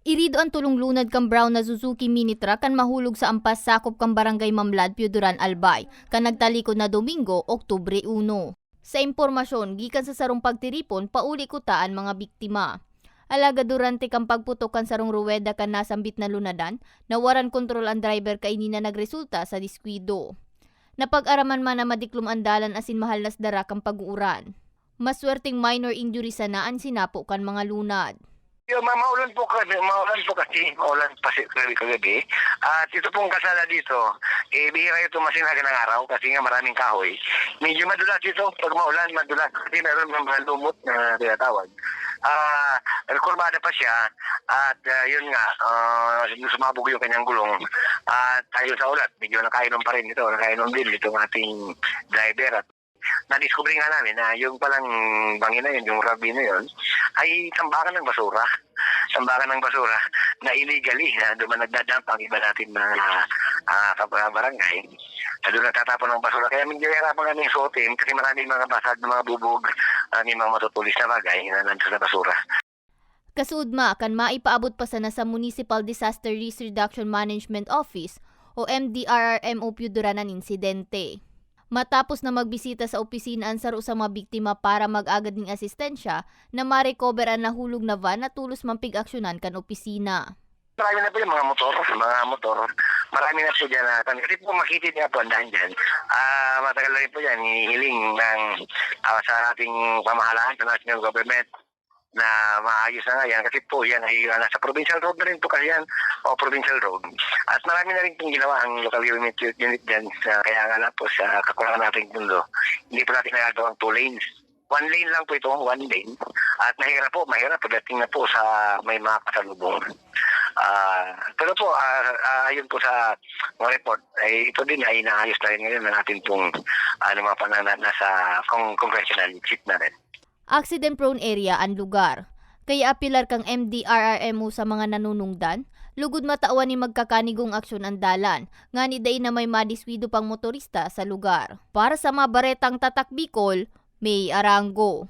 Irido ang tulong lunad kang brown na Suzuki mini truck kan mahulog sa ampas sakop kang barangay Mamlad, Piuduran, Albay, kan nagtalikod na Domingo, Oktubre 1. Sa impormasyon, gikan sa sarong pagtiripon, pauli kutaan mga biktima. Alaga durante kang pagputok kan sarong ruweda kan nasambit na lunadan, nawaran kontrol ang driver kay ni na nagresulta sa diskwido. Napag-araman man na madiklum ang dalan asin mahal nas dara kang pag-uuran. Maswerteng minor injury sa naan sinapo kan mga lunad. Yung ma maulan po kasi, maulan po kasi, maulan pa si kagabi, kagabi. At ito pong kasala dito, eh, bihira ito masinaga ng araw kasi nga maraming kahoy. Medyo madulas dito, pag maulan, madulas. Kasi meron mga lumot na tinatawag. Ah, kurbada pa siya at ah, yun nga, ah, sumabog yung kanyang gulong. At tayo sa ulat, medyo nakainom pa rin ito, nakainom din itong ating driver at na-discover nga namin na yung palang bangin na yun, yung rabi na yun, ay tambakan ng basura. Tambakan ng basura na illegally na doon nagdadamp ang iba natin mga uh, barangay. Na doon natatapon ng basura. Kaya medyo hirapan kami suotin kasi maraming mga basag na mga bubog, maraming mga matutulis na bagay na nandun sa basura. Kasudma kan maipaabot pa sana sa Municipal Disaster Risk Reduction Management Office o MDRRMO Piuduran ng insidente. Matapos na magbisita sa opisina ang saro sa mga biktima para mag-agad ng asistensya na ma-recover ang nahulog na van na tulos mampig-aksyonan kan opisina. Marami na po yung mga motor, mga motor. Marami na po dyan na, kasi po makitid nga po ang daan dyan. Ah, matagal na rin po yan, hinihiling ng ah, sa ating pamahalaan, sa national government na maayos na yan. Kasi po yan ay uh, nasa provincial road na rin po kasi yan. O provincial road. At marami na rin pong ginawa ang local unit unit dyan sa, kaya nga na po sa kakulangan nating mundo. Hindi po natin nagagawa ang two lanes. One lane lang po ito one lane. At mahirap po mahirap pagdating na po sa may mga kasalubong. Ah, pero po ah, ah, ayon po sa mga report ay ito din ay inaayos na rin ngayon ng ating pong ano mga panana nasa kong congressional chief na rin Accident-prone area ang lugar. Kaya apilar kang MDRRMO sa mga nanunungdan, lugod matawan ni magkakanigong aksyon ang dalan, nga ni day na may madiswido pang motorista sa lugar. Para sa mga baretang tatak Bicol, May Arango.